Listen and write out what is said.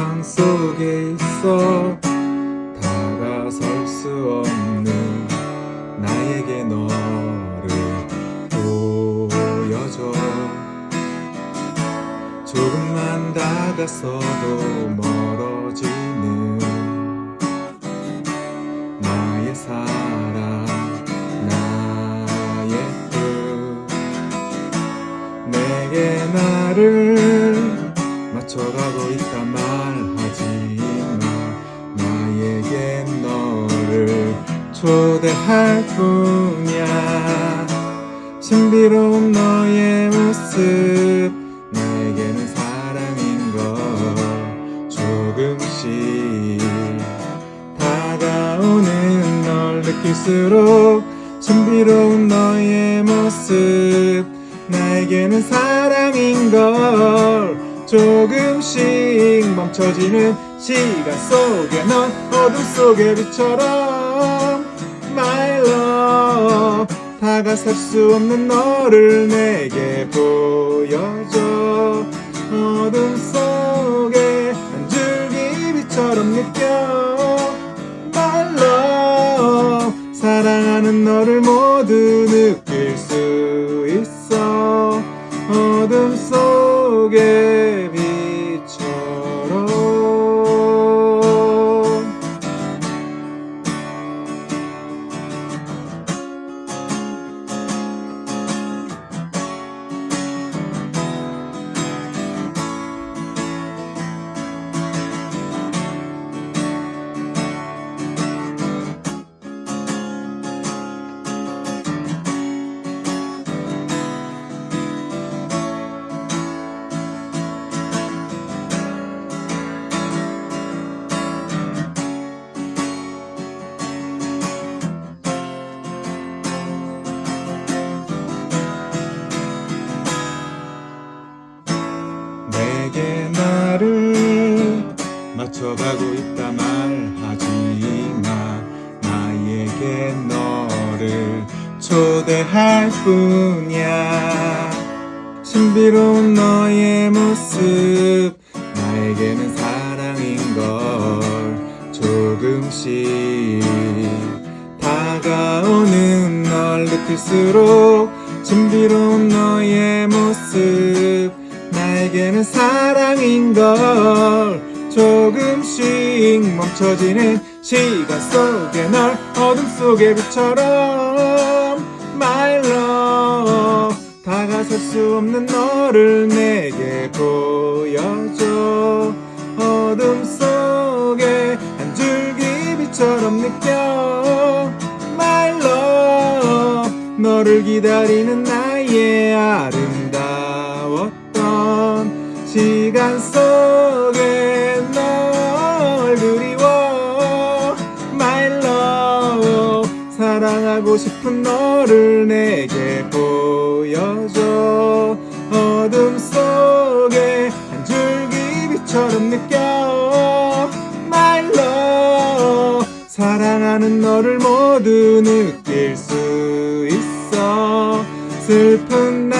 환상 속에 있어 다가설 수 없는 나에게 너를 보여줘. 조금만 다가서도 멀어지는 나의 사랑 나의 뜻. 내게 나를 맞춰가고 있다 말 초대할 뿐이야. 신비로운 너의 모습 나에게는 사랑인 걸 조금씩 다가오는 널 느낄수록 신비로운 너의 모습 나에게는 사랑인 걸 조금씩 멈춰지는 시간 속에 넌 어둠 속의 빛처럼 My love 다가설 수 없는 너를 내게 보여줘. 어둠 속에 한 줄기 빛처럼 느껴. My love 사랑하는 너를 모두 느낄 수 있어. 어둠 속의 맞춰가고 있다 말하지마. 나에게 너를 초대할 뿐이야. 신비로운 너의 모습 나에게는 사랑인 걸 조금씩 다가오는 널 느낄수록 신비로운 너의 모습 나에게는 사랑인 걸 조금씩 멈춰지는 시간 속에 널 어둠 속의 빛처럼 My love 다가설 수 없는 너를 내게 보여줘. 어둠 속에 한 줄기 빛처럼 느껴. My love 너를 기다리는 나의 아름다웠던 시간 속 싶은 너를 내게 보여줘. 어둠 속에 한 줄기 빛처럼 느껴. My love 사랑하는 너를 모두 느낄 수 있어. 슬픈